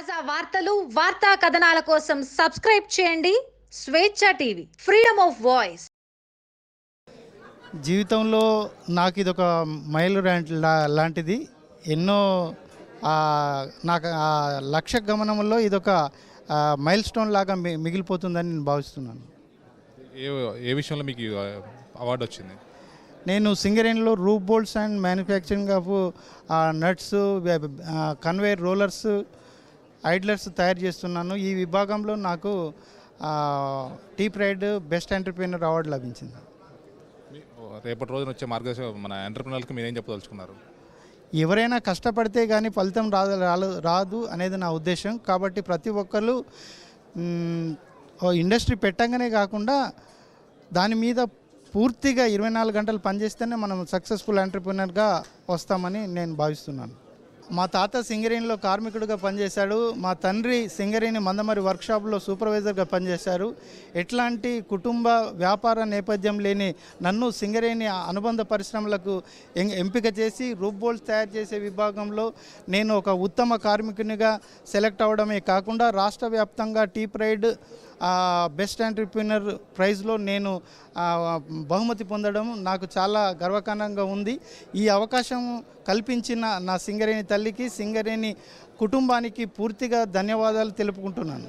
తాజా వార్తలు వార్తా కథనాల కోసం సబ్స్క్రైబ్ చేయండి. స్వేచ్ఛ టీవీ ఫ్రీడమ్ ఆఫ్ వాయిస్ జీవితంలో నాకు ఇది ఒక మైలు లాంటిది. ఎన్నో ఆ, నాకు ఆ లక్ష్య గమనంలో ఇదొక మైల్ స్టోన్ లాగా మిగిలిపోతుందని నేను భావిస్తున్నాను. ఏ ఏ విషయంలో మీకు అవార్డు వచ్చింది? నేను సింగరేణిలో roof bolts and manufacturing of nuts conveyor rollers idlers తయారు చేస్తున్నాను. ఈ విభాగంలో నాకు T pride best entrepreneur award లభించింది. రేపటి రోజున వచ్చే మార్గదర్శక మన ఎంటర్ప్రినర్కి మీరు ఏం చెప్పదలుచుకున్నారు? ఎవరైనా కష్టపడితే కానీ ఫలితం రాదు రాదు అనేది నా ఉద్దేశం. కాబట్టి ప్రతి ఒక్కరు ఇండస్ట్రీ పెట్టంగానే కాకుండా దాని మీద పూర్తిగా ఇరవై నాలుగు గంటలు పనిచేస్తేనే మనం సక్సెస్ఫుల్ ఎంటర్ప్రినర్గా వస్తామని నేను భావిస్తున్నాను. మా తాత సింగరేణిలో కార్మికుడిగా పనిచేశాడు. మా తండ్రి సింగరేణి మందమరి వర్క్షాప్లో సూపర్వైజర్గా పనిచేశారు. ఎట్లాంటి కుటుంబ వ్యాపార నేపథ్యం లేని నన్ను సింగరేణి అనుబంధ పరిశ్రమలకు ఎం- ఎంపిక చేసి రూప్ తయారు చేసే విభాగంలో నేను ఒక ఉత్తమ కార్మికునిగా సెలెక్ట్ అవ్వడమే కాకుండా రాష్ట్ర వ్యాప్తంగా టీ ప్రైడ్ బెస్ట్ ఎంటర్ప్రీనర్ ప్రైజ్లో నేను బహుమతి పొందడం నాకు చాలా గర్వకారణంగా ఉంది. ఈ అవకాశం కల్పించిన నా సింగరేణి తల్లికి సింగరేణి కుటుంబానికి పూర్తిగా ధన్యవాదాలు తెలుపుకుంటున్నాను.